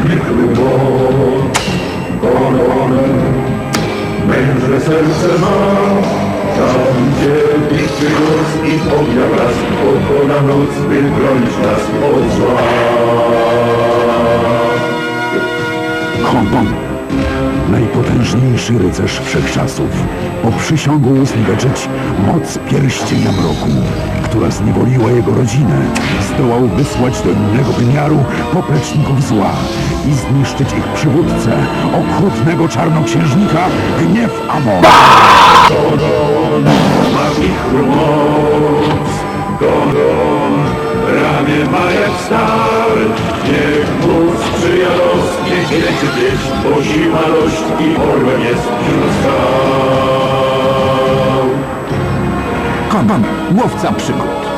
niechły moc. Konon, męże serce ma, tam gdzie bitwy głos i ognia blask, pokona noc, by bronić nas od zła. Najpotężniejszy rycerz wszechczasów, oprzysiągł usmigeczeć moc pierścienia mroku, która zniewoliła jego rodzinę, zdołał wysłać do innego wymiaru popleczników zła i zniszczyć ich przywódcę, okrutnego czarnoksiężnika, gniew. Koron, ramię ma jak. Niech leci pieśń, bo siła dość i orłem jest wśród skał. Konon, łowca przygód.